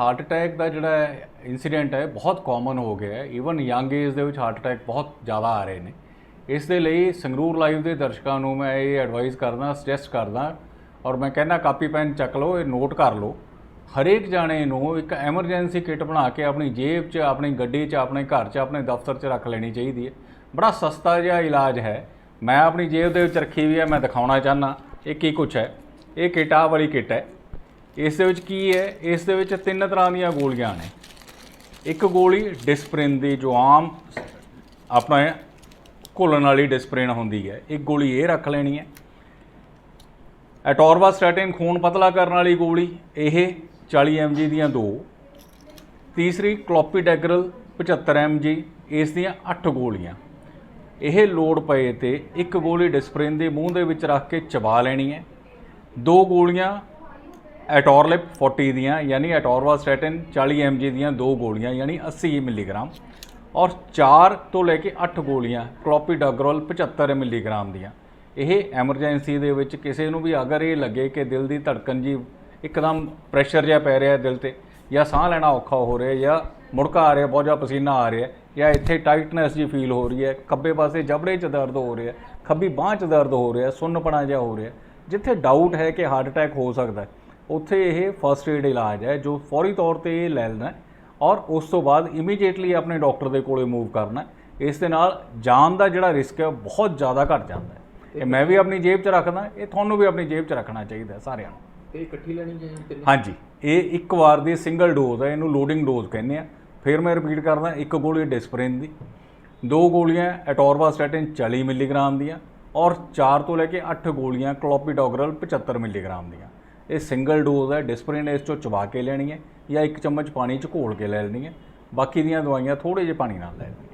Heart attack ਦਾ ਜਿਹੜਾ incident ਹੈ, ਬਹੁਤ ਕਾਮਨ ਹੋ ਗਿਆ ਹੈ। ਈਵਨ ਯੰਗ ਏਜ ਦੇ ਵਿੱਚ ਹਾਰਟ ਅਟੈਕ ਬਹੁਤ ਜ਼ਿਆਦਾ ਆ ਰਹੇ ਨੇ। ਇਸ ਦੇ ਲਈ ਸੰਗਰੂਰ ਲਾਈਵ ਦੇ ਦਰਸ਼ਕਾਂ ਨੂੰ ਮੈਂ ਇਹ ਐਡਵਾਈਸ ਕਰਦਾ ਸੁਜੈਸਟ ਕਰਦਾ ਔਰ ਮੈਂ ਕਹਿੰਦਾ ਕਾਪੀ, ਪੈਨ ਚੱਕ ਲਓ, ਇਹ ਨੋਟ ਕਰ ਲਓ। ਹਰੇਕ ਜਾਣੇ ਨੂੰ ਇੱਕ ਐਮਰਜੈਂਸੀ ਕਿਟ ਬਣਾ ਕੇ ਆਪਣੀ ਜੇਬ 'ਚ, ਆਪਣੀ ਗੱਡੀ 'ਚ, ਆਪਣੇ ਘਰ 'ਚ, ਆਪਣੇ ਦਫ਼ਤਰ 'ਚ ਰੱਖ ਲੈਣੀ ਚਾਹੀਦੀ ਹੈ। ਬੜਾ ਸਸਤਾ ਜਿਹਾ ਇਲਾਜ ਹੈ। ਮੈਂ ਆਪਣੀ ਜੇਬ ਦੇ ਵਿੱਚ ਰੱਖੀ ਹੋਈ ਹੈ, ਮੈਂ ਦਿਖਾਉਣਾ ਚਾਹਨਾ ਇਹ ਕੀ ਕੁਛ ਹੈ? ਇਹ ਕਿਟ, ਆਹ ਵਾਲੀ ਕਿਟ ਹੈ। ਇਸ ਦੇ ਵਿੱਚ ਕੀ ਹੈ? ਇਸ ਦੇ ਵਿੱਚ ਤਿੰਨ ਤਰ੍ਹਾਂ ਦੀਆਂ ਗੋਲੀਆਂ ਨੇ। ਇੱਕ ਗੋਲੀ ਡਿਸਪ੍ਰਿਨ ਦੀ, ਜੋ ਆਮ ਆਪਣਾ ਘੁਲਣ ਵਾਲੀ ਡਿਸਪ੍ਰਿਨ ਹੁੰਦੀ ਹੈ। ਇੱਕ ਗੋਲੀ ਇਹ ਰੱਖ ਲੈਣੀ ਹੈ। ਐਟੋਰਵਾਸਟੈਟਿਨ ਖੂਨ ਪਤਲਾ ਕਰਨ ਵਾਲੀ ਗੋਲੀ, ਇਹ 40 mg ਦੀਆਂ ਦੋ। ਤੀਸਰੀ, ਕਲੋਪੀਡੈਗਰਲ 75 mg ਇਸ ਦੀਆਂ 8 ਗੋਲੀਆਂ। ਇਹ ਲੋਡ ਪਏ ਤੇ ਇੱਕ ਗੋਲੀ ਡਿਸਪ੍ਰਿਨ ਦੇ ਮੂੰਹ ਦੇ ਵਿੱਚ ਰੱਖ ਕੇ ਚਬਾ ਲੈਣੀ ਹੈ। ਦੋ ਗੋਲੀਆਂ ਐਟੋਰਲਿਪ 40 ਦੀਆਂ, ਯਾਨੀ ਐਟੋਰਵਾਸਟੈਟਿਨ 40 mg ਦੀਆਂ ਦੋ ਗੋਲੀਆਂ, ਯਾਨੀ 80 ਮਿਲੀਗ੍ਰਾਮ ਔਰ 4 ਤੋਂ ਲੈ ਕੇ 8 ਗੋਲੀਆਂ ਕਲੋਪੀਡਾਗਰੋਲ 75 ਮਿਲੀਗ੍ਰਾਮ ਦੀਆਂ। ਇਹ ਐਮਰਜੈਂਸੀ ਦੇ ਵਿੱਚ ਕਿਸੇ ਨੂੰ ਵੀ ਅਗਰ ਇਹ ਲੱਗੇ ਕਿ ਦਿਲ ਦੀ ਧੜਕਣ ਜੀ ਇੱਕਦਮ ਪ੍ਰੈਸ਼ਰ ਜਿਹਾ ਪੈ ਰਿਹਾ ਦਿਲ ਤੇ, ਜਾਂ ਸਾਹ ਲੈਣਾ ਔਖਾ ਹੋ ਰਿਹਾ, ਜਾਂ ਮੁੜਕਾ ਆ ਰਿਹਾ, ਬਹੁਤ ਜ਼ਿਆਦਾ ਪਸੀਨਾ ਆ ਰਿਹਾ, ਜਾਂ ਇੱਥੇ ਟਾਈਟਨੈਸ ਜੀ ਫੀਲ ਹੋ ਰਹੀ ਹੈ, ਖੱਬੇ ਪਾਸੇ ਜਬੜੇ 'ਚ ਦਰਦ ਹੋ ਰਿਹਾ, ਖੱਬੀ ਬਾਂਹ 'ਚ ਦਰਦ ਹੋ ਰਿਹਾ, ਸੁੰਨਪਣਾ ਜਿਹਾ ਹੋ ਰਿਹਾ, ਜਿੱਥੇ ਡਾਊਟ ਹੈ ਕਿ ਹਾਰਟ ਅਟੈਕ ਹੋ ਸਕਦਾ ਹੈ। ਉੱਥੇ ਇਹ ਫਰਸਟ ਏਡ ਇਲਾਜ ਹੈ ਜੋ ਫੌਰੀ ਤੌਰ ਤੇ ਇਹ ਲੈ ਲੈਣਾ ਔਰ ਉਸ ਤੋਂ ਬਾਅਦ ਇਮੀਡੀਏਟਲੀ ਆਪਣੇ ਡਾਕਟਰ ਦੇ ਕੋਲੇ ਮੂਵ ਕਰਨਾ। ਇਸ ਦੇ ਨਾਲ ਜਾਨ ਦਾ ਜਿਹੜਾ ਰਿਸਕ ਹੈ ਬਹੁਤ ਜ਼ਿਆਦਾ ਘਟ ਜਾਂਦਾ ਹੈ। ਇਹ ਮੈਂ ਵੀ ਆਪਣੀ ਜੇਬ 'ਚ ਰੱਖਦਾ ਇਹ ਤੁਹਾਨੂੰ ਵੀ ਆਪਣੀ ਜੇਬ 'ਚ ਰੱਖਣਾ ਚਾਹੀਦਾ ਸਾਰਿਆਂ ਨੂੰ। ਤੇ ਇਕੱਠੀ ਲੈਣੀ ਤਿੰਨੇ? ਹਾਂਜੀ ਇਹ ਇੱਕ ਵਾਰ ਦੀ ਸਿੰਗਲ ਡੋਜ਼ ਹੈ ਇਹਨੂੰ ਲੋਡਿੰਗ ਡੋਜ਼ ਕਹਿੰਦੇ ਆ। ਫਿਰ ਮੈਂ ਰਿਪੀਟ ਕਰਦਾ ਇੱਕ ਗੋਲੀ ਡਿਸਪ੍ਰਿਨ ਦੀ ਦੋ ਗੋਲੀਆਂ ਐਟੋਰਵਾਸਟੈਟਿਨ 40 ਮਿਲੀਗ੍ਰਾਮ ਦੀਆਂ ਔਰ 4 ਤੋਂ ਲੈ ਕੇ 8 ਗੋਲੀਆਂ ਕਲੋਪੀਡੋਗਰਲ 75 ਮਿਲੀਗ੍ਰਾਮ ਦੀਆਂ। ਇਹ ਸਿੰਗਲ ਡੋਜ਼ ਹੈ, ਡਿਸਪ੍ਰਿਨ ਇਸ ਚੋਂ ਚਬਾ ਕੇ ਲੈਣੀ ਹੈ ਜਾਂ ਇੱਕ ਚਮਚ ਪਾਣੀ ਚ ਘੋਲ ਕੇ ਲੈ ਲੈਣੀ ਹੈ। ਬਾਕੀ ਦੀਆਂ ਦਵਾਈਆਂ ਥੋੜੇ ਜਿਹੇ ਪਾਣੀ ਨਾਲ ਲੈ ਲੈਣੀ